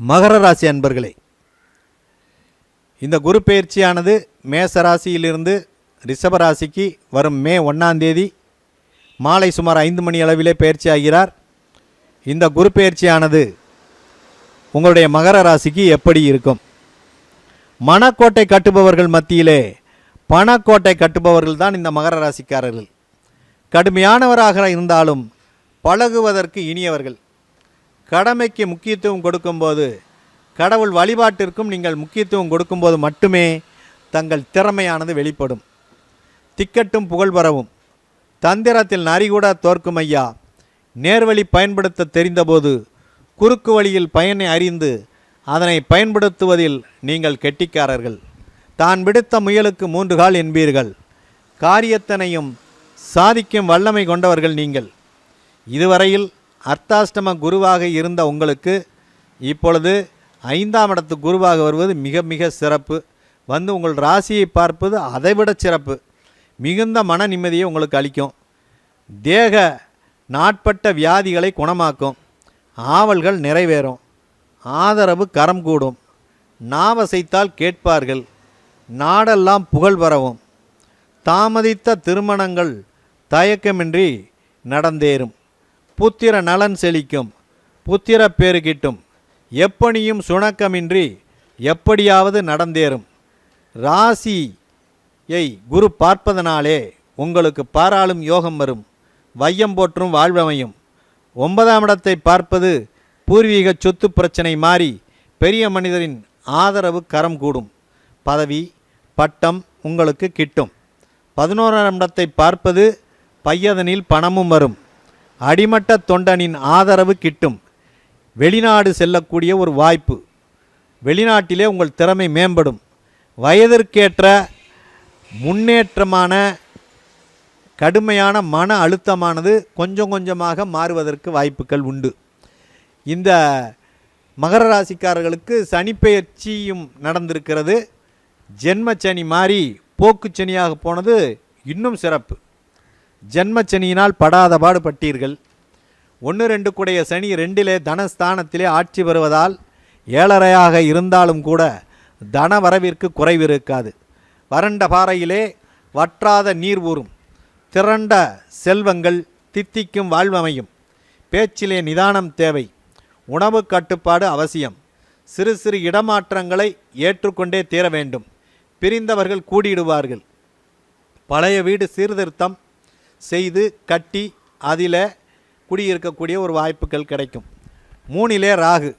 மகர ராசி அன்பர்களே இந்த குரு பயிற்சியானது மேச ராசியிலிருந்து ரிஷப ராசிக்கு வரும் மே ஒன்றாம் தேதி மாலை சுமார் ஐந்து மணி அளவிலே பயிற்சி ஆகிறார் இந்த குரு பயிற்சியானது உங்களுடைய மகர ராசிக்கு எப்படி இருக்கும்? மணக்கோட்டை கட்டுபவர்கள் மத்தியிலே பணக்கோட்டை கட்டுபவர்கள் தான் இந்த மகர ராசிக்காரர்கள். கடுமையானவராக இருந்தாலும் பழகுவதற்கு இனியவர்கள். கடமைக்கு முக்கியத்துவம் கொடுக்கும்போது கடவுள் வழிபாட்டிற்கும் நீங்கள் முக்கியத்துவம் கொடுக்கும்போது மட்டுமே தங்கள் திறமையானது வெளிப்படும். திக்கட்டும் புகழ் பரவும் தந்திரத்தில் நரிகூட தோற்கும் ஐயா. நேர்வழி பயன்படுத்த தெரிந்தபோது குறுக்கு வழியில் பயனை அறிந்து அதனை பயன்படுத்துவதில் நீங்கள் கெட்டிக்காரர்கள். தான் விடுத்த முயலுக்கு மூன்று கால் என்பீர்கள். காரியத்தனையும் சாதிக்கும் வல்லமை கொண்டவர்கள் நீங்கள். இதுவரையில் அர்த்தாஷ்டம குருவாக இருந்த உங்களுக்கு இப்பொழுது ஐந்தாம் இடத்து குருவாக வருவது மிக மிக சிறப்பு. வந்து உங்கள் ராசியை பார்ப்பது அதைவிட சிறப்பு. மிகுந்த மன நிம்மதியை உங்களுக்கு அளிக்கும். தேக நாட்பட்ட வியாதிகளை குணமாக்கும். ஆவல்கள் நிறைவேறும். ஆதரவு கரம் கூடும். நாவசைத்தால் கேட்பார்கள். நாடெல்லாம் புகழ் பரவும் தாமதித்த திருமணங்கள் தயக்கமின்றி நடந்தேறும். புத்திர நலன் செழிக்கும் புத்திர பேறு கிட்டும். எப்பணியும் சுணக்கமின்றி எப்படியாவது நடந்தேறும். ராசியை குரு பார்ப்பதனாலே உங்களுக்கு பாராளும் யோகம் வரும் வையம் போற்றும் வாழ்வமையும். ஒன்பதாம் இடத்தை பார்ப்பது பூர்வீக சொத்து பிரச்சனை மாறி பெரிய மனிதரின் ஆதரவு கரம் கூடும். பதவி பட்டம் உங்களுக்கு கிட்டும். பதினோராம் இடத்தை பார்ப்பது பையதனில் பணமும் வரும். அடிமட்ட தொண்டனின் ஆதரவு கிட்டும். வெளிநாடு செல்லக்கூடிய ஒரு வாய்ப்பு. வெளிநாட்டிலே உங்கள் திறமை மேம்படும். வயதிற்கேற்ற முன்னேற்றமான கடுமையான மன அழுத்தமானது கொஞ்சம் கொஞ்சமாக மாறுவதற்கு வாய்ப்புகள் உண்டு. இந்த மகர ராசிக்காரர்களுக்கு சனிப்பெயர்ச்சியும் நடந்திருக்கிறது. ஜென்மச்சனி மாறி போக்குச்சனியாக போனது இன்னும் சிறப்பு. ஜென்மச்சனியினால் படாத பாடுபட்டீர்கள். ஒன்று ரெண்டு கூடைய சனி ரெண்டிலே தனஸ்தானத்திலே ஆட்சி வருவதால் ஏழரையாக இருந்தாலும் கூட தன வரவிற்கு குறைவு இருக்காது வறண்ட பாறையிலே வற்றாத நீர் ஊறும். திரண்ட செல்வங்கள் தித்திக்கும் வாழ்வமையும். பேச்சிலே நிதானம் தேவை. உணவு கட்டுப்பாடு அவசியம். சிறு சிறு இடமாற்றங்களை ஏற்றுக்கொண்டே தீர வேண்டும். பிரிந்தவர்கள் கூடிடுவார்கள். பழைய வீடு சீர்திருத்தம் செய்து கட்டி அதில் குடியிருக்கக்கூடிய ஒரு வாய்ப்புகள் கிடைக்கும். மூணிலே ராகு.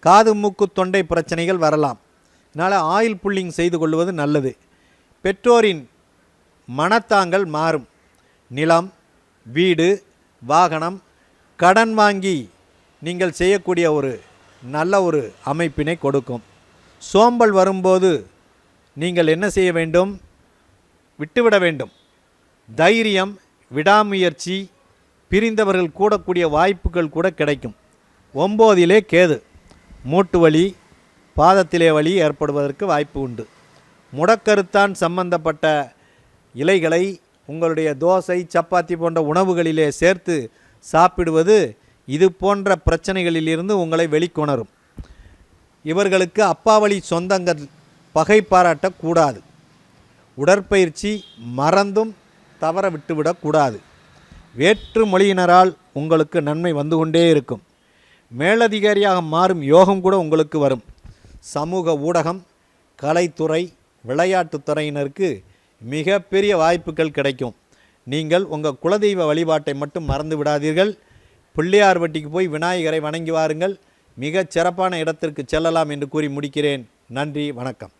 காது மூக்கு தொண்டை பிரச்சனைகள் வரலாம். இதனால் ஆயில் புல்லிங் செய்து கொள்வது நல்லது. பெற்றோரின் மனத்தாங்கள் மாறும். நிலம் வீடு வாகனம் கடன் வாங்கி நீங்கள் செய்யக்கூடிய ஒரு நல்ல ஒரு அமைப்பினை கொடுக்கும். சோம்பல் வரும்போது நீங்கள் என்ன செய்ய வேண்டும்? விட்டுவிட வேண்டும். தைரியம் விடாமுயற்சி பிரிந்தவர்கள் கூடக்கூடிய வாய்ப்புகள் கூட கிடைக்கும். ஒம்போதிலே கேது மூட்டு வலி பாதத்திலே வலி ஏற்படுவதற்கு வாய்ப்பு உண்டு. முடக்கருத்தான் சம்பந்தப்பட்ட இலைகளை உங்களுடைய தோசை சப்பாத்தி போன்ற உணவுகளிலே சேர்த்து சாப்பிடுவது இது போன்ற பிரச்சனைகளிலிருந்து உங்களை வெளிக்கொணரும். இவர்களுக்கு அப்பாவளி சொந்தங்கள் பகை பாராட்டக்கூடாது உடற்பயிற்சி மறந்தும் தவற விட்டுவிடக்கூடாது. வேற்று மொழியினரால் உங்களுக்கு நன்மை வந்து கொண்டே இருக்கும். மேலதிகாரியாக மாறும் யோகம் கூட உங்களுக்கு வரும். சமூக ஊடகம் கலைத்துறை விளையாட்டுத் துறையினருக்கு மிகப்பெரிய வாய்ப்புகள் கிடைக்கும். நீங்கள் உங்கள் குலதெய்வ வழிபாட்டை மட்டும் மறந்து விடாதீர்கள். பிள்ளையார்பட்டிக்கு போய் விநாயகரை வணங்கி வாருங்கள். மிகச் சிறப்பான இடத்திற்கு செல்லலாம் என்று கூறி முடிக்கிறேன். நன்றி வணக்கம்.